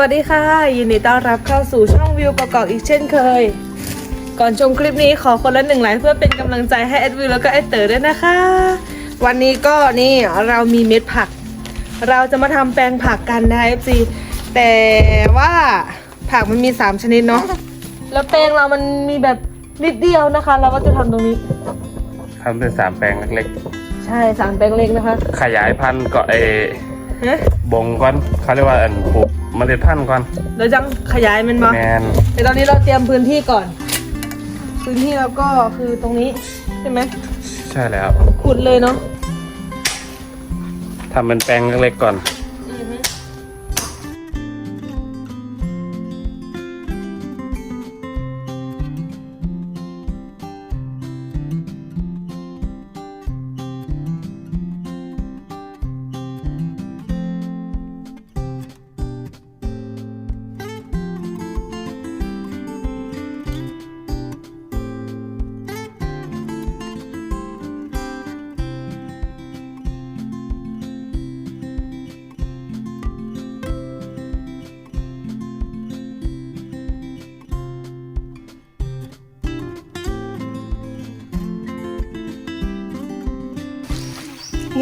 วัสดีค่ะ ยินดีต้อนรับเข้าสู่ช่องวิวประกอบอีกเช่นเคย ก่อนชมคลิปนี้ขอคนละหนึ่งไลค์เพื่อเป็นกำลังใจให้แอดวิวแล้วก็แอดเต๋อด้วยนะคะ วันนี้ก็นี่เรามีเม็ดผัก เราจะมาทำแปลงผักกันนะคะ FC แต่ว่าผักมันมี 3 ชนิดเนาะแล้วแปลงเรามันมีแบบนิดเดียวนะคะ เราก็จะทำตรงนี้ทำเป็นสามแปลงเล็กใช่สามแปลงเล็กนะคะๆขยายพันธุ์ก็เอ ฮะบงก่อนเขาเรียกว่าอันปลูกเมล็ดพันธุ์ก่อนแล้วจังขยายมันมาแมนแต่ตอนนี้เราเตรียมพื้นที่ก่อน พื้นที่เราก็คือตรงนี้ใช่ไหมใช่แล้วขุดเลยเนาะทำเป็นแปลงเล็กๆก่อน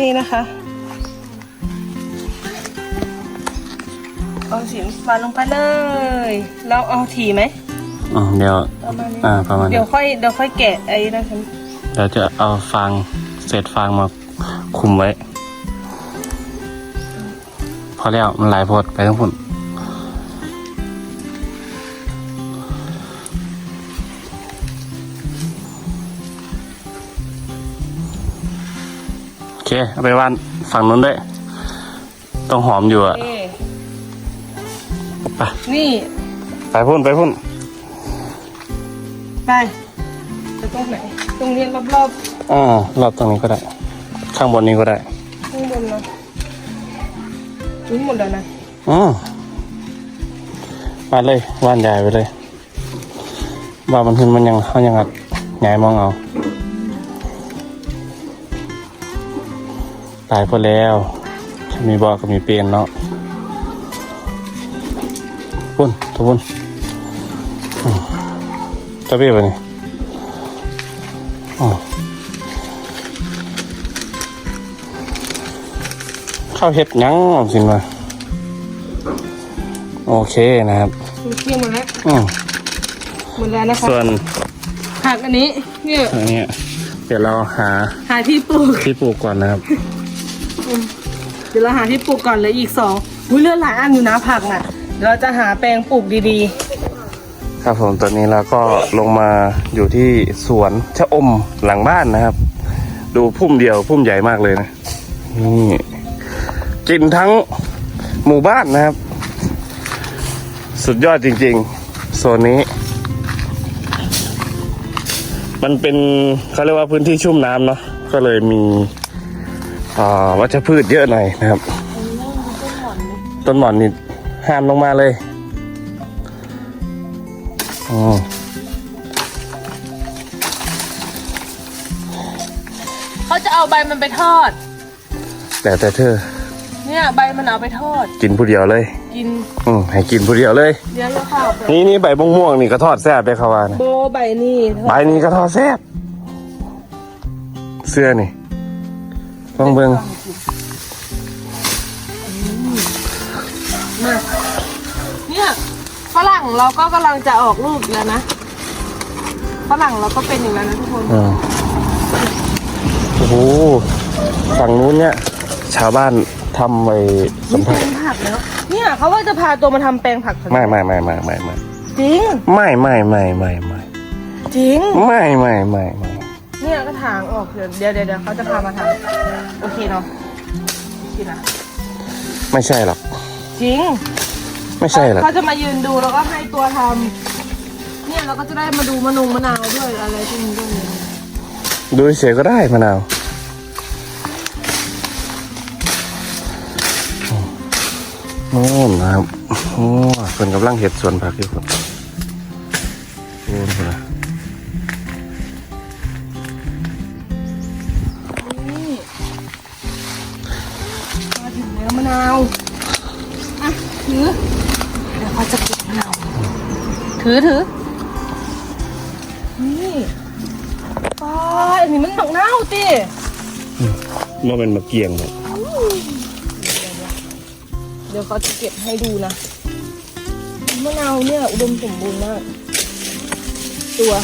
นี่นะคะเอาสินวานลงไปเลย เราเอาถี่ไหมอืมเดี๋ยว ประมาณนี้อ่าประมาณเดี๋นี้ยวค่อยเดี๋ยวค่อยแกะไอ้นั่นฉันเดี๋ยวจะเอาฟางเศษฟางมาคุมไว้ พอแล้วมันหลายโพดไปทั้งพุ่น เคเอาไปว่านฝั่งนู้นด้วยต้องหอมอยู่อะนี่ไปนี่ ไปพุ่นไปพุ่นไปจะตรงไหนตรงนี้รอบอ่ารอบตรงนี้ก็ได้ ข้างบนนี้ก็ได้ๆข้างบนเนาะถึงหมดแล้วนะอืมมาเลยว่านใหญ่ไปเลยว่ามันขึ้นมันยังเขายังอัดใหญ่มองเอา ตายพอแล้ว มีบอกกับมีเปลี่ยนเนาะพุ่นทุกพุ่นอืมจะเบี้ยไปนี่อ๋อข้าวเห็ดหยังออกสิมาโอเคนะครับมีเที่ยงหมดแล้วอืมหมดแล้วนะคะส่วนผักอันนี้เนี่ยอันเนี้ยเดี๋ยวเราหาหาที่ปลูกที่ปลูกก่อนนะครับ เดี๋ยวเราหาที่ปลูกก่อนเลยอีกสองอุ้ยเลือดหลายอันอยู่นะผักน่ะเดี๋ยวเราจะหาแปลงปลูกดีครับผมตอนนี้เราก็ลงมาอยู่ที่สวนชะอมหลังบ้านนะครับ ดูพุ่มเดียวพุ่มใหญ่มากเลยนะนี่กินทั้งหมู่บ้านนะครับ สุดยอดจริงๆโซนนี้ มันเป็นเขาเรียกว่าพื้นที่ชุ่มน้ำเนาะก็เลยมี วัชพืชเยอะหน่อยนะครับ ต้นหมอนนี่ห้ามลงมาเลยอ๋อๆเขาจะเอาใบมันไปทอด แต่แต่เธอ เนี่ยใบมันเอาไปทอด กินผู้เดียวเลย กิน อืมให้กินผู้เดียวเลย เดี๋ยวเราข้าวไปนี่นี่ใบม่วงๆนี่ก็ทอดแซ่บได้เขาว่านะโบใบนี่ทอดใบนี้ก็ทอดแซ่บ เสื้อนี่ ต้องเบิ่งมาเนี่ยฝรั่งเราก็กำลังจะออกลูกแล้วนะฝรั่งเราก็เป็นอย่างนั้นนะทุกคนอืมโอ้โหฝั่งนู้นเนี่ย ชาวบ้านทำไว้สัมผัสเป็นผักแล้วเนี่ยเขาว่าจะพาตัวมาทำแปลงผักไม่ไม่ไม่ไม่ไม่ไม่จริง ไม่ไม่ไม่ไม่ไม่จริง ไม่ไม่ไม่ไม่ เนี่ยก็ถางออกเดี๋ยวเดี๋ยวเดี๋ยวเดี๋ยวเขาจะพามาทำโอเคเนาะโอเคนะไม่ใช่หรอก จริงไม่ใช่หรอกเขาจะมายืนดูแล้วก็ให้ตัวทำเนี่ยเราก็จะได้มาดูมะนงมะนาวด้วยอะไรพวกนี้ด้วยดูเฉยๆก็ได้มะนาวโน่นนะครับโอ้เพิ่นกำลังเห็ดสวนผักอยู่ครับโอ้นน ถึงแล้วมะนาว อะ ถือพอจะเก็บมะนาว ถือถือ นี่ป้าอันนี้มันดอกนาวติมันเป็นมะเกียงครับเดี๋ยวเขาจะเก็บให้ดูนะ มะนาวเนี่ย อุดมสมบูรณ์มาก ตัว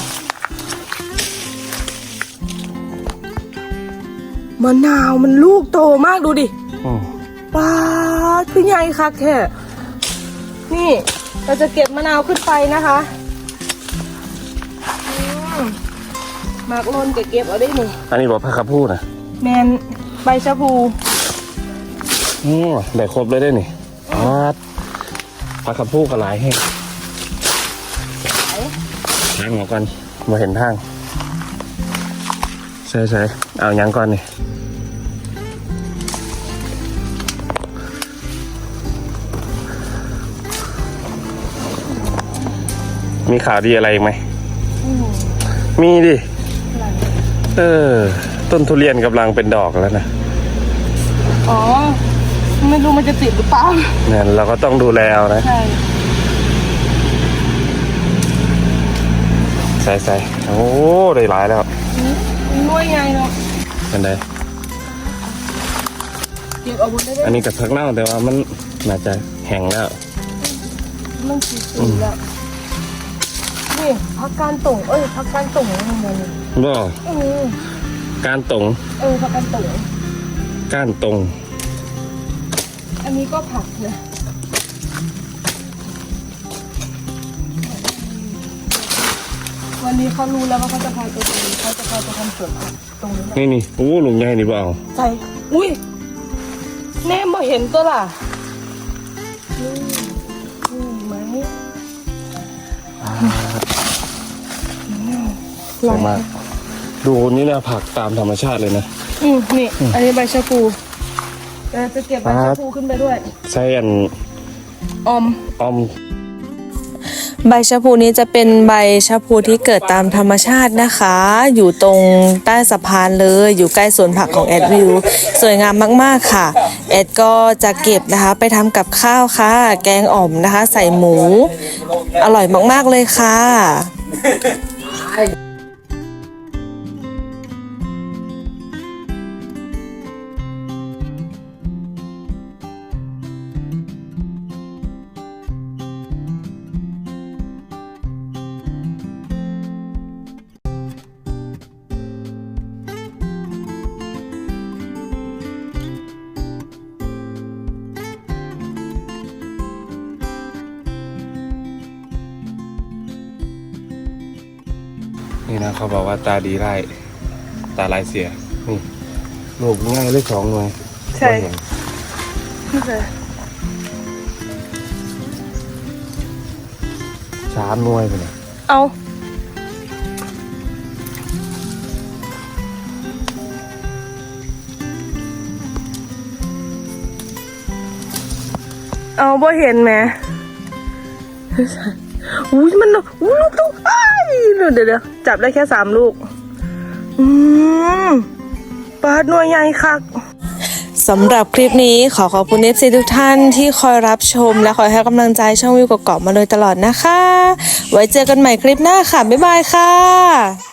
มะนาวมันลูกโตมากดูดิอืม ปลาดคือใหญ่คักแท้นี่เราจะเก็บมะนาวขึ้นไปนะคะอืมมากลนก็เก็บเอาได้หนึ่งอันนี้บอกพระคำพูดนะแมนใบชะพูอืมได้ครบเลยได้นี่อาดพระคำพูดก็หลายแห้งทางออกก่อนมาเห็นทางใช่ใช่เอายังก่อนนี่ มีข่าวดีอะไรอีกไหม มีดิ เออ ต้นทุเรียนกำลังเป็นดอกแล้วนะ อ๋อ ไม่รู้มันจะติดหรือเปล่าเนี่ยเราก็ต้องดูแลเอานะ ใช่ ใส่ใส่โอ้ได้หลายแล้วน้วยไงเนาะเป็นไดเก็บเอาบนได้ด้วอัยนนี้กับพักเน่าแต่ว่ามันน่าจะแห้งแล้ว มันสีสีแล้ว นี่พักการต่งเอ้ยพักการต่งอะไรของมันเนี่ยบ่เออก้านตรงเออพักการต่งก้านตรง อันนี้ก็ผักนะวันนี้เขารู้แล้วว่าเขาจะพาตัวตรงนี้เขาจะพาไปทำสวนผักตรงนี้นะนี่นี่โอ้หลุงใหญ่นี่เปล่าใส่อุ้ยแน่บ่เห็นตัวล่ะนี่นี่ไหม สวยมาก ดูนี่นะผักตามธรรมชาติเลยนะ อืมนี่ อันนี้ใบชะพูเราจะเก็บใบชะพูขึ้นไปด้วย ใช้อันออมอ้อม ใบชะพูนี้จะเป็นใบชะพูที่เกิดตามธรรมชาตินะคะ อยู่ตรงใต้สะพานเลย อยู่ใกล้สวนผักของแอดวิว สวยงามมากๆค่ะ แอดก็จะเก็บนะคะ ไปทำกับข้าวค่ะ แกงอ่อมนะคะ ใส่หมู อร่อยมากๆเลยค่ะ นี่นะเขาบอกว่าตาดีไล่ตาลายเสีย นี่ลูกง่ายเลขสองหน่วยใช่บ่เห็นนี่เลยสามหน่วยไปเลยเอาเอาบ่เห็นไหมอุ้ยมันอุ้ยลูกลูกอ้ายเดูเดี๋ยวจับได้แค่สามลูก อืมปลาหน่วยใหญ่คักสำหรับคลิปนี้ขอขอบคุณเอฟซีทุกท่านที่คอยรับชม และคอยให้กำลังใจช่องวิวกเกาะมาโดยตลอดนะคะ ไว้เจอกันใหม่คลิปหน้าค่ะ บ๊ายบายค่ะ